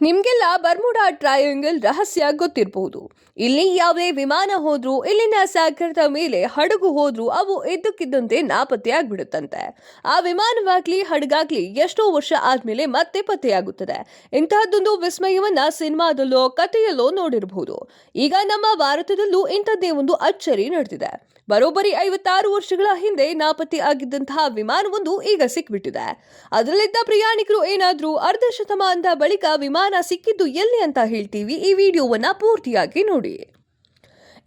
ನಿಮ್ಗೆಲ್ಲ Bermuda triangle ರಹಸ್ಯ ಗೊತ್ತಿರಬಹುದು ಇಲ್ಲಿ ಯಾವುದೇ ವಿಮಾನ ಹೋದ್ರೂ, ಇಲ್ಲಿನ ಸಾಗರದ ಮೇಲೆ ಹಡಗು ಹೋದ್ರೂ ಅವು ಇದ್ದಕ್ಕಿದ್ದಂತೆ ನಾಪತ್ತೆ ಆಗ್ಬಿಡುತ್ತಂತೆ ಆ ವಿಮಾನವಾಗ್ಲಿ, ಹಡಗಾಗ್ಲಿ ಎಷ್ಟೋ ವರ್ಷ ಆದ್ಮೇಲೆ ಮತ್ತೆ ಪತ್ತೆಯಾಗುತ್ತದೆ. ಇಂತಹದ್ದೊಂದು ವಿಸ್ಮಯವನ್ನ ಸಿನಿಮಾದಲ್ಲೋ ಕಥೆಯಲ್ಲೋ ನೋಡಿರಬಹುದು ಈಗ ನಮ್ಮ ಭಾರತದಲ್ಲೂ ಇಂಥದ್ದೇ ಒಂದು ಅಚ್ಚರಿ ನಡೆದಿದೆ. ಬರೋಬ್ಬರಿ ಐವತ್ತಾರು ವರ್ಷಗಳ ಹಿಂದೆ ನಾಪತ್ತೆ ಆಗಿದ್ದಂತಹ ವಿಮಾನವೊಂದು ಈಗ ಸಿಕ್ಬಿಟ್ಟಿದೆ. ಅದರಲ್ಲಿದ್ದ ಪ್ರಯಾಣಿಕರು ಏನಾದರೂ ಅರ್ಧ ಶತಮಾನದ ಬಳಿಕ ವಿಮಾನ ಸಿಕ್ಕಿದ್ದು ಎಲ್ಲಿ ಅಂತ ಹೇಳ್ತೀವಿ ಈ ವಿಡಿಯೋವನ್ನ ಪೂರ್ತಿಯಾಗಿ ನೋಡಿ.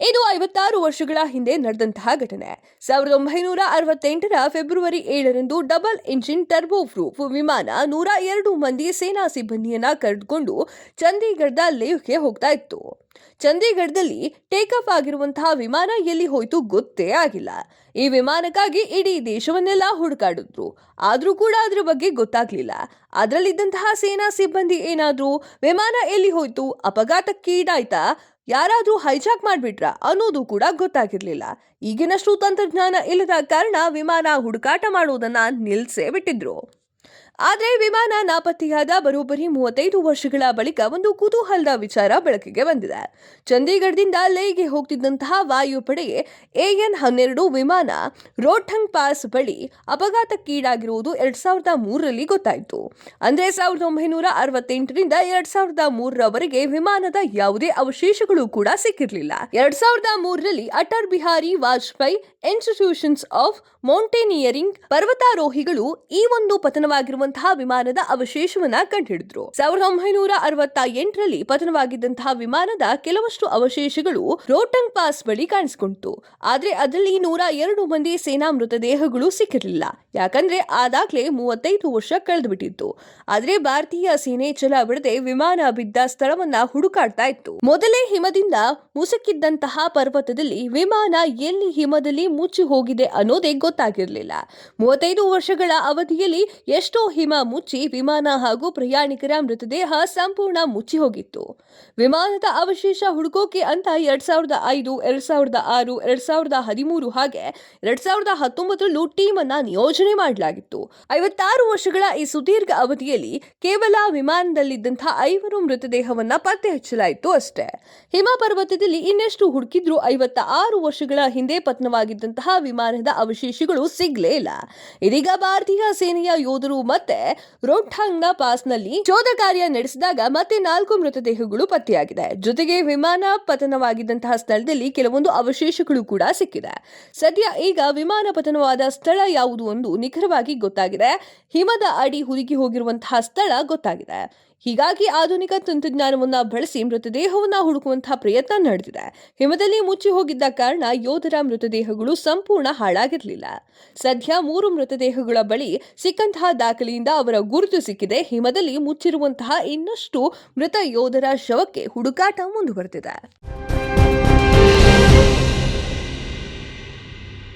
ಇದು ಐವತ್ತಾರು ವರ್ಷಗಳ ಹಿಂದೆ ನಡೆದಂತಹ ಘಟನೆ. ಸಾವಿರದ ಒಂಬೈನೂರ ಅರವತ್ತೆಂಟರ ಫೆಬ್ರವರಿ ಏಳರಂದು ಡಬಲ್ ಇಂಜಿನ್ ಟರ್ಬೋ ಪ್ರೂಫ್ ವಿಮಾನ ನೂರ ಎರಡು ಮಂದಿ ಸೇನಾ ಸಿಬ್ಬಂದಿಯನ್ನ ಕರೆದುಕೊಂಡು ಚಂಡೀಗಢದ ಲೇಹ್ಗೆ ಹೋಗ್ತಾ ಇತ್ತು. ಚಂಡೀಗಢದಲ್ಲಿ ಟೇಕ್ ಆಫ್ ಆಗಿರುವಂತಹ ವಿಮಾನ ಎಲ್ಲಿ ಹೋಯ್ತು ಗೊತ್ತೇ ಆಗಿಲ್ಲ. ಈ ವಿಮಾನಕ್ಕಾಗಿ ಇಡೀ ದೇಶವನ್ನೆಲ್ಲ ಹುಡುಕಾಡಿದ್ರು. ಆದರೂ ಕೂಡ ಅದರ ಬಗ್ಗೆ ಗೊತ್ತಾಗ್ಲಿಲ್ಲ. ಅದರಲ್ಲಿದ್ದಂತಹ ಸೇನಾ ಸಿಬ್ಬಂದಿ ಏನಾದರೂ, ವಿಮಾನ ಎಲ್ಲಿ ಹೋಯ್ತು? ಅಪಘಾತಕ್ಕೀಡಾಯ್ತಾ? ಯಾರಾದ್ರೂ ಹೈಜಾಕ್ ಮಾಡಿಬಿಟ್ರ ಅನ್ನೋದು ಕೂಡ ಗೊತ್ತಾಗಿರಲಿಲ್ಲ. ಈಗಿನಷ್ಟು ತಂತ್ರಜ್ಞಾನ ಇಲ್ಲದ ಕಾರಣ ವಿಮಾನ ಹುಡುಕಾಟ ಮಾಡುವುದನ್ನ ನಿಲ್ಲಿಸೇ ಬಿಟ್ಟಿದ್ರು. ಆದ್ರೆ ವಿಮಾನ ನಾಪತ್ತೆಯಾದ ಬರೋಬ್ಬರಿ ಮೂವತ್ತೈದು ವರ್ಷಗಳ ಬಳಿಕ ಒಂದು ಕುತೂಹಲದ ವಿಚಾರ ಬೆಳಕಿಗೆ ಬಂದಿದೆ. ಚಂಡೀಗಢದಿಂದ ಲೇಗೆ ಹೋಗ್ತಿದ್ದಂತಹ ವಾಯುಪಡೆ ಎಎನ್ ಹನ್ನೆರಡು ವಿಮಾನ ರೋಠಂಗ್ ಪಾಸ್ ಬಳಿ ಅಪಘಾತಕ್ಕೀಡಾಗಿರುವುದು ಎರಡ್ ಸಾವಿರದ ಮೂರರಲ್ಲಿ ಗೊತ್ತಾಯಿತು. ಅಂದ್ರೆ ಸಾವಿರದ ಒಂಬೈನೂರ ಅರವತ್ತೆಂಟರಿಂದ ಎರಡ್ ಸಾವಿರದ ಮೂರರವರೆಗೆ ವಿಮಾನದ ಯಾವುದೇ ಅವಶೇಷಗಳು ಕೂಡ ಸಿಕ್ಕಿರಲಿಲ್ಲ. ಎರಡ್ ಸಾವಿರದ ಮೂರರಲ್ಲಿ Atal Bihari Vajpayee institutions of mountaineering ಪರ್ವತಾರೋಹಿಗಳು ಈ ಒಂದು ಪತನವಾಗಿರುವಂತಹ ವಿಮಾನದ ಅವಶೇಷವನ್ನ ಕಂಡುಹಿಡಿದ್ರು. ಸಾವಿರದ ಒಂಬೈನೂರ ಅರವತ್ತ ಎಂಟರಲ್ಲಿ ಪತನವಾಗಿದ್ದಂತಹ ವಿಮಾನದ ಕೆಲವಷ್ಟು ಅವಶೇಷಗಳು ರೋಟಂಗ್ ಪಾಸ್ ಬಳಿ ಕಾಣಿಸಿಕೊಂಡಿತು. ಆದ್ರೆ ಅದರಲ್ಲಿ ನೂರ ಎರಡು ಮಂದಿ ಸೇನಾ ಮೃತದೇಹಗಳು ಸಿಕ್ಕಿರಲಿಲ್ಲ. ಯಾಕಂದ್ರೆ ಆದಾಗ್ಲೇ ಮೂವತ್ತೈದು ವರ್ಷ ಕಳೆದು ಬಿಟ್ಟಿತ್ತು ಆದ್ರೆ ಭಾರತೀಯ ಸೇನೆ ಛಲ ಬಿಡದೆ ವಿಮಾನ ಬಿದ್ದ ಸ್ಥಳವನ್ನ ಹುಡುಕಾಡ್ತಾ ಇತ್ತು. ಮೊದಲೇ ಹಿಮದಿಂದ ಮುಸುಕಿದ್ದಂತಹ ಪರ್ವತದಲ್ಲಿ ವಿಮಾನ ಎಲ್ಲಿ ಹಿಮದಲ್ಲಿ ಮುಚ್ಚಿ ಹೋಗಿದೆ ಅನ್ನೋದೇ ಗೊತ್ತಾಗಿರಲಿಲ್ಲ. ಮೂವತ್ತೈದು ವರ್ಷಗಳ ಅವಧಿಯಲ್ಲಿ ಎಷ್ಟೋ ಹಿಮ ಮುಚ್ಚಿ ವಿಮಾನ ಹಾಗೂ ಪ್ರಯಾಣಿಕರ ಮೃತದೇಹ ಸಂಪೂರ್ಣ ಮುಚ್ಚಿ ಹೋಗಿತ್ತು. ವಿಮಾನದ ಅವಶೇಷ ಹುಡುಕೋಕೆ ಅಂತ ಎರಡ್ ಸಾವಿರದ ಐದು, ಎರಡ್ ಸಾವಿರದ ಆರು, ಎರಡ್ ಸಾವಿರದ ಹದಿಮೂರು ಹಾಗೆ ಎರಡ್ ಸಾವಿರದ ಹತ್ತೊಂಬತ್ತರಲ್ಲೂ ಟೀಮ್ ಅನ್ನ ನಿಯೋಜನೆ ಮಾಡಲಾಗಿತ್ತು. ಐವತ್ತಾರು ವರ್ಷಗಳ ಈ ಸುದೀರ್ಘ ಅವಧಿಯಲ್ಲಿ ಕೇವಲ ವಿಮಾನದಲ್ಲಿದ್ದಂತಹ ಐವರು ಮೃತದೇಹವನ್ನ ಪತ್ತೆ ಹಚ್ಚಲಾಯಿತು ಅಷ್ಟೇ. ಹಿಮ ಪರ್ವತದಲ್ಲಿ ಇನ್ನೆಷ್ಟು ಹುಡುಕಿದ್ರು ಐವತ್ತ ಆರು ವರ್ಷಗಳ ಹಿಂದೆ ಪತ್ನವಾಗಿದ್ದಂತಹ ವಿಮಾನದ ಅವಶೇಷಗಳು ಸಿಗ್ಲೇ ಇಲ್ಲ. ಇದೀಗ ಭಾರತೀಯ ಸೇನೆಯ ಯೋಧರು ರೋಠಾಂಗ್ನ ಪಾಸ್ನಲ್ಲಿ ಶೋಧ ಕಾರ್ಯ ನಡೆಸಿದಾಗ ಮತ್ತೆ ನಾಲ್ಕು ಮೃತದೇಹಗಳು ಪತ್ತೆಯಾಗಿದೆ. ಜೊತೆಗೆ ವಿಮಾನ ಪತನವಾಗಿದ್ದಂತಹ ಸ್ಥಳದಲ್ಲಿ ಕೆಲವೊಂದು ಅವಶೇಷಗಳು ಕೂಡ ಸಿಕ್ಕಿದೆ. ಸದ್ಯ ಈಗ ವಿಮಾನ ಪತನವಾದ ಸ್ಥಳ ಯಾವುದು ಒಂದು ನಿಖರವಾಗಿ ಗೊತ್ತಾಗಿದೆ. ಹಿಮದ ಅಡಿ ಹುದುಗಿ ಹೋಗಿರುವಂತಹ ಸ್ಥಳ ಗೊತ್ತಾಗಿದೆ. ಹೀಗಾಗಿ ಆಧುನಿಕ ತಂತ್ರಜ್ಞಾನವನ್ನು ಬಳಸಿ ಮೃತದೇಹವನ್ನು ಹುಡುಕುವಂತಹ ಪ್ರಯತ್ನ ನಡೆದಿದೆ. ಹಿಮದಲ್ಲಿ ಮುಚ್ಚಿ ಹೋಗಿದ್ದ ಕಾರಣ ಯೋಧರ ಮೃತದೇಹಗಳು ಸಂಪೂರ್ಣ ಹಾಳಾಗಿರಲಿಲ್ಲ. ಸದ್ಯ ಮೂರು ಮೃತದೇಹಗಳ ಬಳಿ ಸಿಕ್ಕಂತಹ ದಾಖಲೆಯಿಂದ ಅವರ ಗುರುತು ಸಿಕ್ಕಿದೆ. ಹಿಮದಲ್ಲಿ ಮುಚ್ಚಿರುವಂತಹ ಇನ್ನಷ್ಟು ಮೃತ ಯೋಧರ ಶವಕ್ಕೆ ಹುಡುಕಾಟ ಮುಂದುವರೆದಿದೆ.